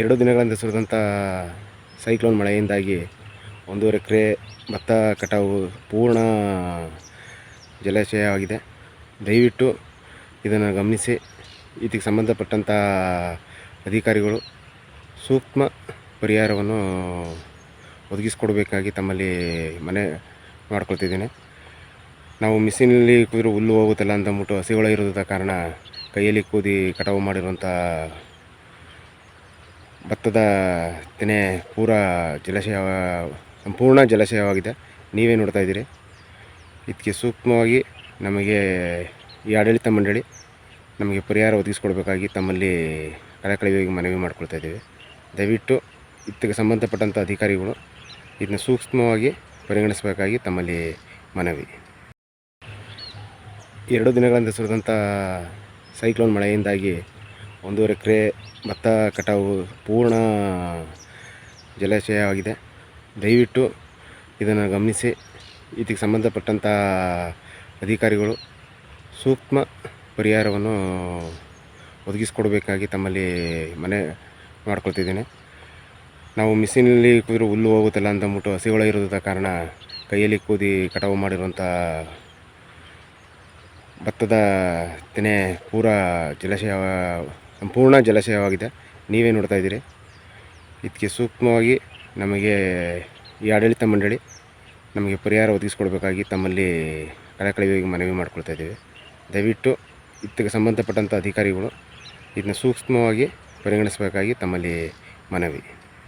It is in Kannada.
ಎರಡು ದಿನಗಳಿಂದ ಸುರಿದಂಥ ಸೈಕ್ಲೋನ್ ಮಳೆಯಿಂದಾಗಿ ಒಂದೂವರೆ ಎಕರೆ ಭತ್ತ ಕಟಾವು ಪೂರ್ಣ ಜಲಾಶಯವಾಗಿದೆ ದಯವಿಟ್ಟು ಇದನ್ನು ಗಮನಿಸಿ. ಇದಕ್ಕೆ ಸಂಬಂಧಪಟ್ಟಂಥ ಅಧಿಕಾರಿಗಳು ಸೂಕ್ಷ್ಮ ಪರಿಹಾರವನ್ನು ಒದಗಿಸ್ಕೊಡ್ಬೇಕಾಗಿ ತಮ್ಮಲ್ಲಿ ಮನೆ ಮಾಡ್ಕೊಳ್ತಿದ್ದೇನೆ. ನಾವು ಮಿಷಿನಲ್ಲಿ ಕೂದಿರು ಹುಲ್ಲು ಹೋಗುತ್ತಲ್ಲ ಅಂತ ಅಂದ್ಬಿಟ್ಟು ಹಸಿಗಳು ಇರೋದ ಕಾರಣ ಕೈಯಲ್ಲಿ ಕೂದಿ ಕಟಾವು ಮಾಡಿರುವಂಥ ಭತ್ತದ ತೆನೆ ಪೂರ ಜಲಾಶಯ, ಸಂಪೂರ್ಣ ಜಲಾಶಯವಾಗಿದೆ. ನೀವೇ ನೋಡ್ತಾ ಇದ್ದೀರಿ. ಇದಕ್ಕೆ ಸೂಕ್ಷ್ಮವಾಗಿ ನಮಗೆ ಈ ಆಡಳಿತ ಮಂಡಳಿ ನಮಗೆ ಪರಿಹಾರ ಒದಗಿಸ್ಕೊಡ್ಬೇಕಾಗಿ ತಮ್ಮಲ್ಲಿ ಕಳಕಳಿಯಾಗಿ ಮನವಿ ಮಾಡ್ಕೊಳ್ತಾ ಇದ್ದೀವಿ. ದಯವಿಟ್ಟು ಇದಕ್ಕೆ ಸಂಬಂಧಪಟ್ಟಂಥ ಅಧಿಕಾರಿಗಳು ಇದನ್ನ ಸೂಕ್ಷ್ಮವಾಗಿ ಪರಿಗಣಿಸಬೇಕಾಗಿ ತಮ್ಮಲ್ಲಿ ಮನವಿ. ಎರಡು ದಿನಗಳಿಂದ ಸುರಿದಂಥ ಸೈಕ್ಲೋನ್ ಮಳೆಯಿಂದಾಗಿ ಒಂದೂವರೆ ಎಕರೆ ಭತ್ತ ಕಟಾವು ಪೂರ್ಣ ಜಲಾಶಯವಾಗಿದೆ ದಯವಿಟ್ಟು ಇದನ್ನು ಗಮನಿಸಿ. ಇದಕ್ಕೆ ಸಂಬಂಧಪಟ್ಟಂಥ ಅಧಿಕಾರಿಗಳು ಸೂಕ್ಷ್ಮ ಪರಿಹಾರವನ್ನು ಒದಗಿಸ್ಕೊಡ್ಬೇಕಾಗಿ ತಮ್ಮಲ್ಲಿ ಮನೆ ಮಾಡ್ಕೊಳ್ತಿದ್ದೇನೆ. ನಾವು ಮಿಷಿನಲ್ಲಿ ಕುದ್ರೆ ಹುಲ್ಲು ಹೋಗುತ್ತಲ್ಲ ಅಂತಂದ್ಬಿಟ್ಟು ಹಸಿಗಳು ಇರೋದ ಕಾರಣ ಕೈಯಲ್ಲಿ ಕೂದಿ ಕಟಾವು ಮಾಡಿರುವಂಥ ಭತ್ತದ ತೆನೆ ಪೂರ ಜಲಾಶಯ ಸಂಪೂರ್ಣ ಜಲಾಶಯವಾಗಿದೆ. ನೀವೇ ನೋಡ್ತಾ ಇದ್ದೀರಿ. ಇದಕ್ಕೆ ಸೂಕ್ಷ್ಮವಾಗಿ ನಮಗೆ ಈ ಆಡಳಿತ ಮಂಡಳಿ ನಮಗೆ ಪರಿಹಾರ ಒದಗಿಸ್ಕೊಡ್ಬೇಕಾಗಿ ತಮ್ಮಲ್ಲಿ ಕಳಕಳಿಯಾಗಿ ಮನವಿ ಮಾಡ್ಕೊಳ್ತಾ ಇದ್ದೀವಿ. ದಯವಿಟ್ಟು ಇದಕ್ಕೆ ಸಂಬಂಧಪಟ್ಟಂಥ ಅಧಿಕಾರಿಗಳು ಇದನ್ನ ಸೂಕ್ಷ್ಮವಾಗಿ ಪರಿಗಣಿಸಬೇಕಾಗಿ ತಮ್ಮಲ್ಲಿ ಮನವಿ.